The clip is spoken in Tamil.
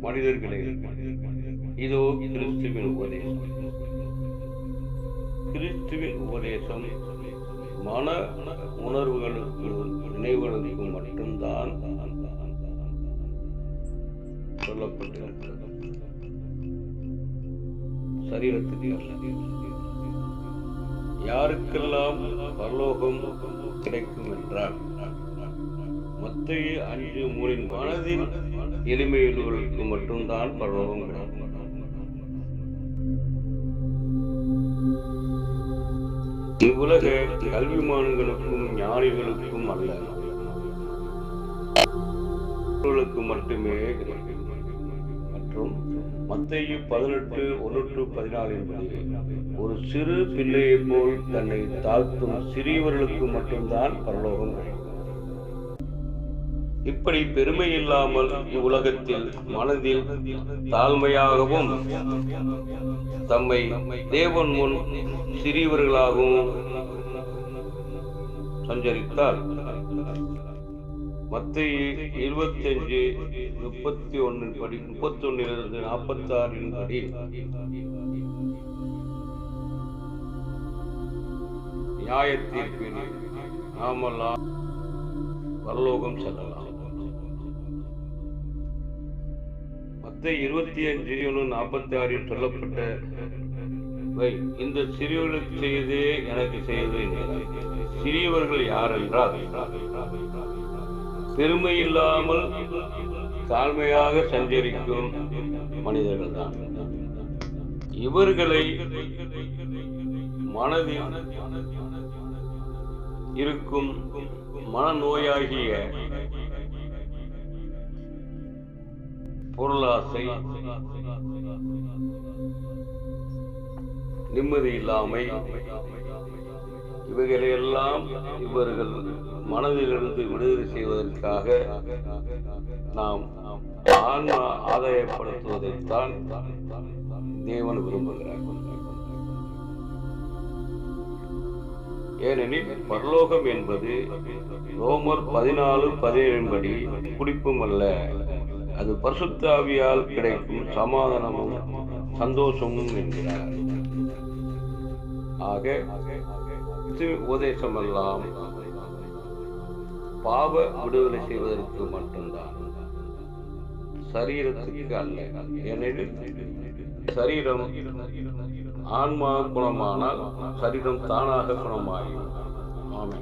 மனிதர்களே இதோ கிறிஸ்துவின் உபதேசம். கிறிஸ்துவின் உபதேசம் மன உணர்வுகளுக்கு நினைவுகளுக்கு மட்டும்தான் சொல்லப்பட்டிருக்கிறது. சரீரத்துக்கு அல்ல. யாருக்கெல்லாம் பரலோகம் கிடைக்கும் என்றால் மத்திய அஞ்சு மூலின் மனதில் எளிமையுள்ளவர்களுக்கு மட்டும்தான் பரலோகம் கிடைக்கும் இவ்வுலக கல்விமான்களுக்கும் ஞானிகளுக்கும் அல்ல. மட்டுமே கிடைக்கும். மற்றும் மத்திய பதினெட்டு ஒன்று பதினாலின் ஒரு சிறு பிள்ளையை போல் தன்னை தாழ்த்தும் சிறியவர்களுக்கு மட்டும்தான் பரலோகம் கிடைக்கும். இப்படி பெருமை இல்லாமல் இவ்வுலகத்தில் மனதில் தாழ்மையாகவும் தம்மை தேவன் முன் சிறியவர்களாகவும் சஞ்சரித்தார். மத்திய இருபத்தி அஞ்சு முப்பத்தி ஒன்னின் படி முப்பத்தி ஒன்னிலிருந்து நாற்பத்தி ஆறின் படி. நியாயத்தீர்ப்பில் நாமெல்லாம் பரலோகம் செல்லலாம். மத்த இருபத்தி அஞ்சு ஒன்று நாற்பத்தி ஆறில் சொல்லப்பட்ட இந்த சிறியவர்களுக்கு செய்தே எனக்கு செய்தது சிறியவர்கள் யார் என்றால் பெருமை இல்லாமல் தாழ்மையாக சஞ்சரிக்கும் மனிதர்கள் தான் இவர்களை மனதில் இருக்கும் மனநோயாகிய பொருளாசை நிம்மதி இல்லாமை இவைகளையெல்லாம் இவர்கள் மனதிலிருந்து விடுதலை செய்வதற்காக நாம் ஆன்மா ஆதாயப்படுத்துவதைத்தான் தேவன் விரும்புகிறார். ஏனெனில் பரலோகம் என்பது ரோமர் பதினாலு பதினேழு படி குடிப்பும் அல்ல. அது பரிசுத்தாவியால் கிடைக்கும் சமாதானமும் சந்தோஷமும் என்கிறார். ஆக இது உபதேசமெல்லாம் பாவ விடுதலை செய்வதற்கு மட்டும்தான். சரீரத்துக்கு அல்ல. ஏனெனில் சரீரம் ஆன்மா குணமானால் சரீரம் தானாக குணமாகும் ஆமை